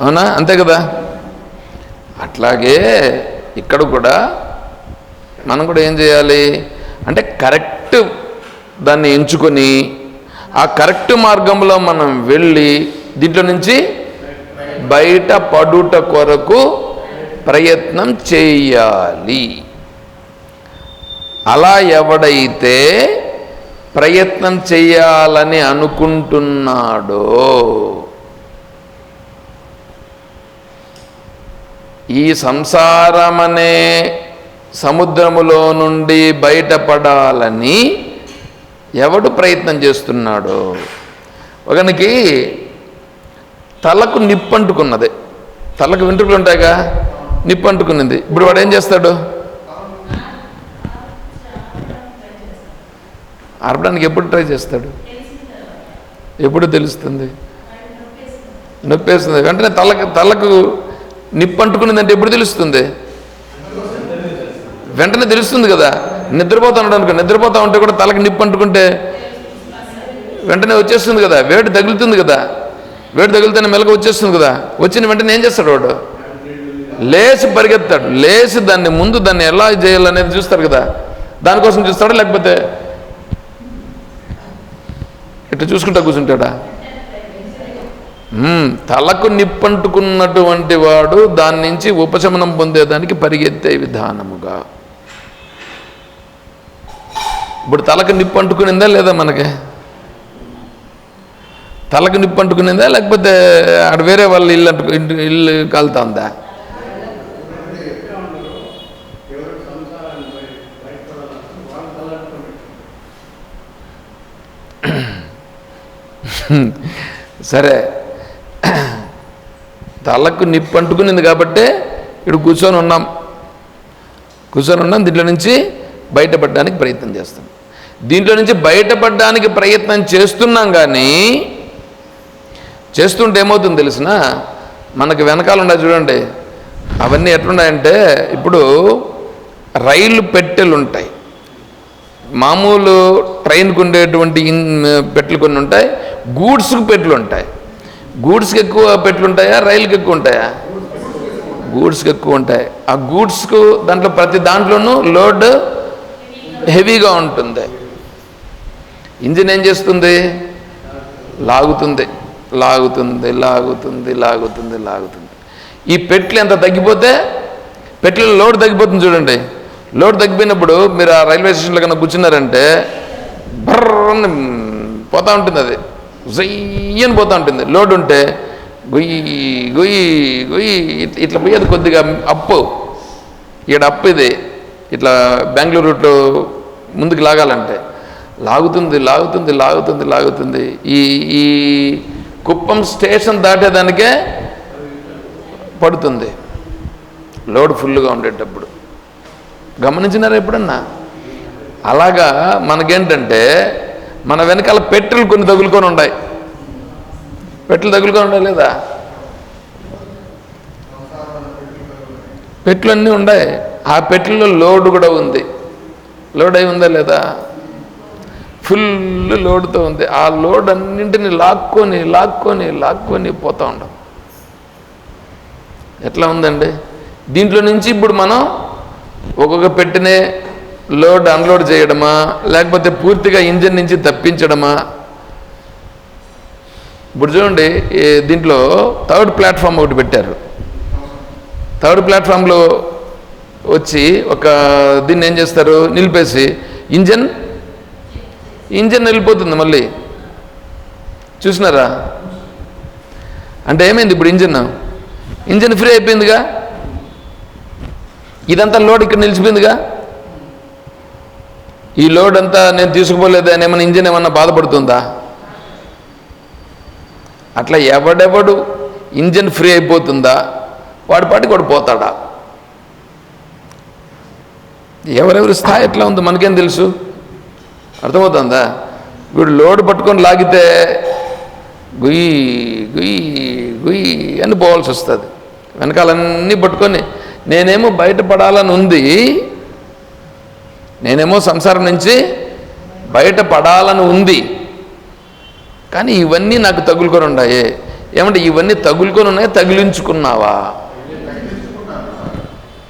అవునా? అంతే కదా? అట్లాగే ఇక్కడ కూడా మనం కూడా ఏం చేయాలి? అంటే కరెక్ట్ దాన్ని ఎంచుకొని ఆ కరెక్ట్ మార్గంలో మనం వెళ్ళి దీంట్లో నుంచి బయట పడుట కొరకు ప్రయత్నం చేయాలి. అలా ఎవడైతే ప్రయత్నం చేయాలని అనుకుంటున్నాడో ఈ సంసారమనే సముద్రములో నుండి బయటపడాలని ఎవడు ప్రయత్నం చేస్తున్నాడో? ఒకనికి తలకు నిప్పంటుకున్నది. తలకు వెంట్రుకలు ఉంటాయిగా? నిప్పంటుకున్నది ఇప్పుడు వాడు ఏం చేస్తాడు? అరపడానికి ఎప్పుడు ట్రై చేస్తాడు? ఎప్పుడు తెలుస్తుంది? నొప్పేస్తుంది. వెంటనే తలకు తలకు నిప్పు అంటుకునిందంటే ఎప్పుడు తెలుస్తుంది? వెంటనే తెలుస్తుంది కదా. నిద్రపోతా ఉన్నాడు అనుకో నిద్రపోతా ఉంటే కూడా తలకి నిప్పు అంటుకుంటే వెంటనే వచ్చేస్తుంది కదా. వేడి తగులుతుంది కదా. వేడి తగిలితేనే మెలకు వచ్చేస్తుంది కదా. వచ్చిన వెంటనే ఏం చేస్తాడు వాడు? లేచి పరిగెత్తాడు. లేచి దాన్ని ముందు దాన్ని ఎలా చేయాలనేది చూస్తారు కదా. దానికోసం చూస్తాడా లేకపోతే? ఇట్లా చూసుకుంటా కూర్చుంటాడా? తలకు నిప్పంటుకున్నటువంటి వాడు దాని నుంచి ఉపశమనం పొందేదానికి పరిగెత్తే విధానముగా. ఇప్పుడు తలకు నిప్పు అంటుకునిందా లేదా మనకి? తలకు నిప్పు అంటుకునిందా లేకపోతే ఆడ వేరే వాళ్ళ ఇల్లు ఇంటి- ఇల్లు కాలుతుందా? సరే. తలకు నిప్పు అంటుకునింది కాబట్టి ఇక్కడ కూర్చొని ఉన్నాం. కూర్చొని ఉన్నాం దీంట్లో నుంచి బయటపడడానికి ప్రయత్నం చేస్తాం. దీంట్లో నుంచి బయటపడడానికి ప్రయత్నం చేస్తున్నాం కానీ చేస్తుంటే ఏమవుతుంది తెలిసిన? మనకి వెనకాల ఉండాలి చూడండి. అవన్నీ ఎట్లున్నాయంటే ఇప్పుడు రైలు పెట్టెలు ఉంటాయి. మామూలు ట్రైన్కు ఉండేటువంటి పెట్టెలు కొన్ని ఉంటాయి. గూడ్స్కు పెట్టెలు ఉంటాయి. గూడ్స్కి ఎక్కువ పెట్లుంటాయా? రైలుకి ఎక్కువ ఉంటాయా? గూడ్స్కి ఎక్కువ ఉంటాయి. ఆ గూడ్స్కు దాంట్లో ప్రతి దాంట్లోనూ లోడ్ హెవీగా ఉంటుంది. ఇంజిన్ ఏం చేస్తుంది? లాగుతుంది. లాగుతుంది లాగుతుంది లాగుతుంది లాగుతుంది. ఈ పెట్లు ఎంత తగ్గిపోతే పెట్ల లోడ్ తగ్గిపోతుంది చూడండి. లోడ్ తగ్గిపోయినప్పుడు మీరు ఆ రైల్వే స్టేషన్లో కన్నా కూర్చున్నారంటే బర్రని పోతూ ఉంటుంది అది జయ్యని పోతూ ఉంటుంది లోడ్ ఉంటే గొయ్యి గొయ్యి గొయ్యి ఇట్లా పోయేది కొద్దిగా అప్పు. ఈడ అప్పు ఇది. ఇట్లా బెంగళూరు రూట్లో ముందుకు లాగాలంటే. లాగుతుంది లాగుతుంది లాగుతుంది లాగుతుంది. ఈ ఈ కుప్పం స్టేషన్ దాటేదానికే పడుతుంది. లోడ్ ఫుల్గా ఉండేటప్పుడు. గమనించినారా ఎప్పుడన్నా? అలాగా మనకేంటంటే మన వెనకాల పెట్రోల్ కొన్ని తగులుకొని ఉన్నాయి పెట్లు తగులుగా ఉన్నాయి లేదా? పెట్లు అన్నీ ఉన్నాయి ఆ పెట్లలో లోడ్ కూడా ఉంది. లోడ్ అయి ఉందా లేదా? ఫుల్ లోడ్తో ఉంది. ఆ లోడ్ అన్నింటిని లాక్కొని లాక్కొని లాక్కొని పోతూ ఉండం. ఎట్లా ఉందండి? దీంట్లో నుంచి ఇప్పుడు మనం ఒక్కొక్క పెట్టినే లోడ్ అన్లోడ్ చేయడమా? లేకపోతే పూర్తిగా ఇంజిన్ నుంచి తప్పించడమా? ఇప్పుడు చూడండి దీంట్లో థర్డ్ ప్లాట్ఫామ్ ఒకటి పెట్టారు. థర్డ్ ప్లాట్ఫామ్లో వచ్చి ఒక దీన్ని ఏం చేస్తారు? నిలిపేసి ఇంజన్ ఇంజన్ వెళ్ళిపోతుంది మళ్ళీ. చూసినారా? అంటే ఏమైంది ఇప్పుడు ఇంజన్? ఇంజన్ ఫ్రీ అయిపోయిందిగా? ఇదంతా లోడ్ ఇక్కడ నిలిచిపోయిందిగా? ఈ లోడ్ అంతా నేను తీసుకుపోలేదా? ఏమైనా ఇంజన్ ఏమన్నా బాధపడుతుందా? అట్లా ఎవడెవడు ఇంజన్ ఫ్రీ అయిపోతుందా? వాడి పాటికి వాడు పోతాడా? ఎవరెవరి స్థాయి ఎట్లా ఉందో? మనకేం తెలుసు? అర్థమవుతుందా? వీడు లోడ్ పట్టుకొని లాగితే గుయ్యి గుయ్యి గుయ్యి అని పోవాల్సి వస్తుంది. వెనకాలన్నీ పట్టుకొని నేనేమో బయటపడాలని ఉంది నేనేమో సంసారం నుంచి బయటపడాలని ఉంది కానీ ఇవన్నీ నాకు తగులుకొని ఉన్నాయి ఏమంటే ఇవన్నీ తగులుకొని ఉన్నాయి తగిలించుకున్నావా?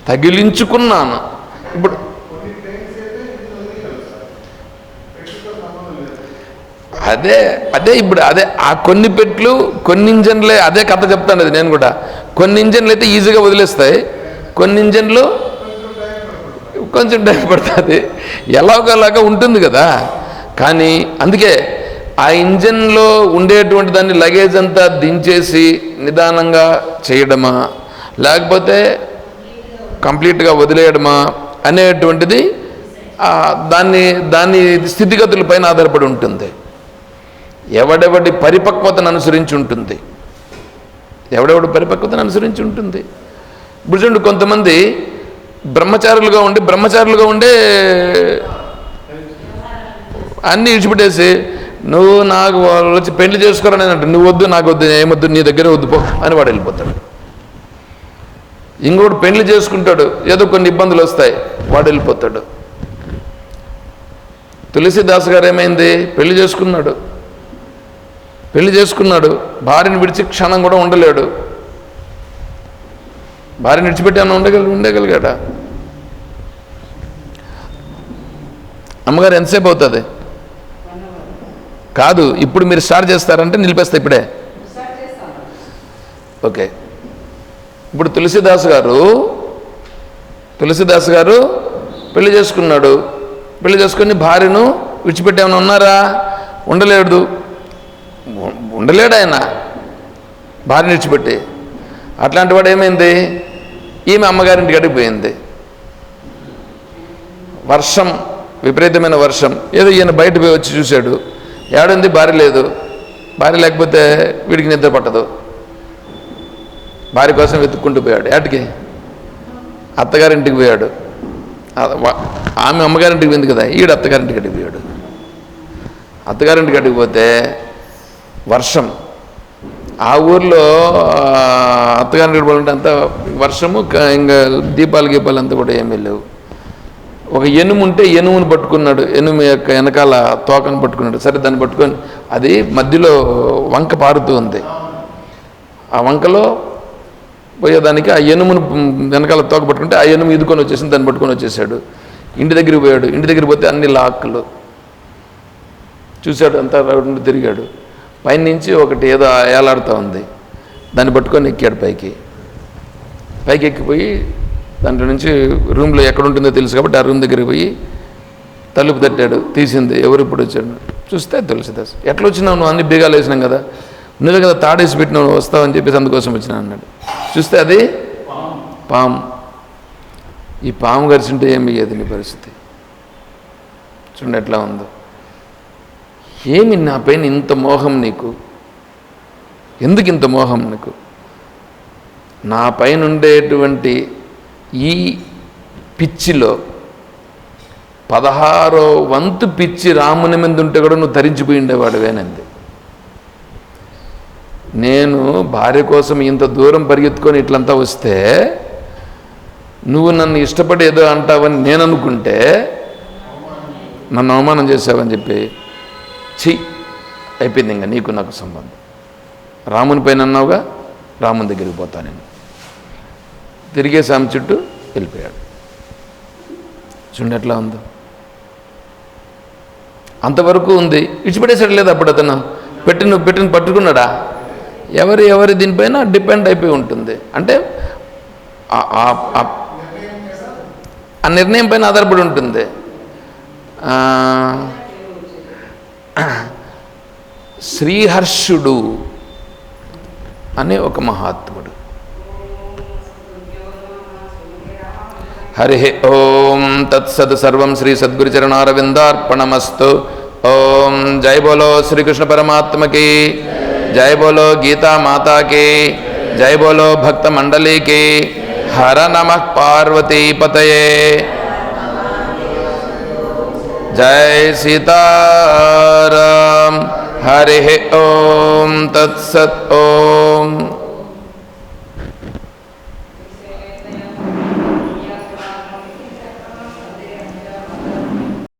తగిలించుకున్నాను. ఇప్పుడు అదే అదే ఇప్పుడు అదే ఆ కొన్ని పెట్లు కొన్ని ఇంజన్లే అదే కథ చెప్తాను అది నేను కూడా. కొన్ని ఇంజన్లు అయితే ఈజీగా వదిలేస్తాయి. కొన్ని ఇంజన్లు కొంచెం టైం పడుతుంది. ఎలాగోలాగా ఉంటుంది కదా. కానీ అందుకే ఆ ఇంజన్లో ఉండేటువంటి దాన్ని లగేజ్ అంతా దించేసి నిదానంగా చేయడమా? లేకపోతే కంప్లీట్గా వదిలేయడమా? అనేటువంటిది దాన్ని దాని స్థితిగతుల పైన ఆధారపడి ఉంటుంది. ఎవడెవడి పరిపక్వతను అనుసరించి ఉంటుంది. ఎవడెవడి పరిపక్వతను అనుసరించి ఉంటుంది. ఇప్పుడు చూడండి కొంతమంది బ్రహ్మచారులుగా ఉండి బ్రహ్మచారులుగా ఉండే అన్నీ ఇడిచిపెట్టేసి నువ్వు నాకు వాళ్ళు వచ్చి పెళ్ళి చేసుకోరని అంటే. నువ్వు వద్దు నాకు వద్దు ఏమొద్దు నీ దగ్గరే వద్దు పో అని వాడు వెళ్ళిపోతాడు. ఇంకోటి పెళ్ళి చేసుకుంటాడు ఏదో కొన్ని ఇబ్బందులు వస్తాయి వాడు వెళ్ళిపోతాడు. తులసిదాస్ గారు ఏమైంది? పెళ్ళి చేసుకున్నాడు. పెళ్ళి చేసుకున్నాడు. భార్యను విడిచి క్షణం కూడా ఉండలేడు. భార్యను విడిచిపెట్టాను ఉండగలి ఉండగలిగాడా? అమ్మగారు ఎంతసేపు అవుతుంది? కాదు ఇప్పుడు మీరు స్టార్ట్ చేస్తారంటే నిలిపేస్తా ఇప్పుడే. ఓకే. ఇప్పుడు తులసిదాస్ గారు తులసిదాస్ గారు పెళ్ళి చేసుకున్నాడు. పెళ్ళి చేసుకుని భార్యను విడిచిపెట్టేమని ఉన్నారా? ఉండలేడు. ఉండలేడు ఆయన. భార్యను విడిచిపెట్టి. అట్లాంటి వాడు ఏమైంది? ఈమె అమ్మగారింటి గడికి పోయింది. వర్షం విపరీతమైన వర్షం. ఏదో ఈయన బయట పోయి వచ్చి చూశాడు. ఏడుంది భార్య లేదు. భార్య లేకపోతే వీడికి నిద్ర పట్టదు. భార్య కోసం వెతుక్కుంటూ పోయాడు. ఏటికి? అత్తగారింటికి పోయాడు. ఆమె అమ్మగారింటికి పోయింది కదా ఈడు అత్తగారింటికి అడిగి పోయాడు. అత్తగారింటికి గడికి పోతే వర్షం. ఆ ఊర్లో ఆ, అత్తగారింటికి పోవాలంటే అంత వర్షము ఇంకా దీపాలు గీపాలు అంతా కూడా ఏమీ లేవు. ఒక ఎనుము ఉంటే ఎనుమును పట్టుకున్నాడు ఎనుము యొక్క వెనకాల తోకను పట్టుకున్నాడు. సరే దాన్ని పట్టుకొని అది మధ్యలో వంక పారుతూ ఉంది. ఆ వంకలో పోయేదానికి ఆ ఎనుమును వెనకాల తోక పట్టుకుంటే ఆ ఎనుము ఇదుకొని వచ్చేసింది దాన్ని పట్టుకొని వచ్చేసాడు. ఇంటి దగ్గరికి పోయాడు. ఇంటి దగ్గర పోతే అన్ని లాక్కులు. చూశాడు అంతా రౌండ్ తిరిగాడు. పైనుంచి ఒకటి ఏదో ఏలాడుతూ ఉంది. దాన్ని పట్టుకొని ఎక్కాడు పైకి. పైకి ఎక్కిపోయి దాంట్లో నుంచి రూమ్లో ఎక్కడ ఉంటుందో తెలుసు కాబట్టి ఆ రూమ్ దగ్గరికి పోయి తలుపు తట్టాడు తీసింది. ఎవరు ఇప్పుడు వచ్చాడు? చూస్తే తులసిదాస్. ఎట్లా వచ్చినావు నువ్వు? అన్ని బీగాలు వేసినాం కదా. నువ్వే కదా తాడేసి పెట్టినావు వస్తావని చెప్పేసి అందుకోసం వచ్చినా అన్నాడు. చూస్తే అది పాము. ఈ పాము గరిచింటే ఏం అయ్యేది నీ పరిస్థితి. చూడండి ఎట్లా ఉందో. ఏమి నా పైన ఇంత మోహం నీకు? ఎందుకు ఇంత మోహం నీకు? నా పైన ఉండేటువంటి ఈ పిచ్చిలో పదహారో వంతు పిచ్చి రాముని మీద ఉంటే కూడా నువ్వు ధరించిపోయి ఉండేవాడువేనంది నేను భార్య కోసం ఇంత దూరం పరిగెత్తుకొని ఇట్లంతా వస్తే నువ్వు నన్ను ఇష్టపడి ఏదో అంటావని నేను అనుకుంటే నన్ను అవమానం చేసావని చెప్పి ఛీ అయిపోయింది ఇంకా నీకు నాకు సంబంధం. రాముని పైన అన్నావుగా రాముని దగ్గరికి పోతా నేను. తిరిగే స్వామి చుట్టూ వెళ్ళిపోయాడు. చూడండి ఎట్లా ఉందో. అంతవరకు ఉంది. ఇచ్చిపెట్టేసాడు లేదు అప్పుడు అతను. పెట్టిన పెట్టిన పట్టుకున్నాడా? ఎవరి ఎవరి దీనిపైన డిపెండ్ అయిపోయి ఉంటుంది. అంటే ఆ- నిర్ణయం పైన ఆధారపడి ఉంటుంది. శ్రీహర్షుడు అనే ఒక మహాత్ముడు. హరి ఓం తత్సద్ సర్వం శ్రీ సద్గురుచరణారవిందార్పణమస్తు ఓం జై బోలో శ్రీకృష్ణ పరమాత్మకి జై బోలో గీతా మాతాకి జై బోలో భక్త మండలికి హర నమ పార్వతీపతయే జై సీతారాం హరి ఓం తత్సత్ ఓం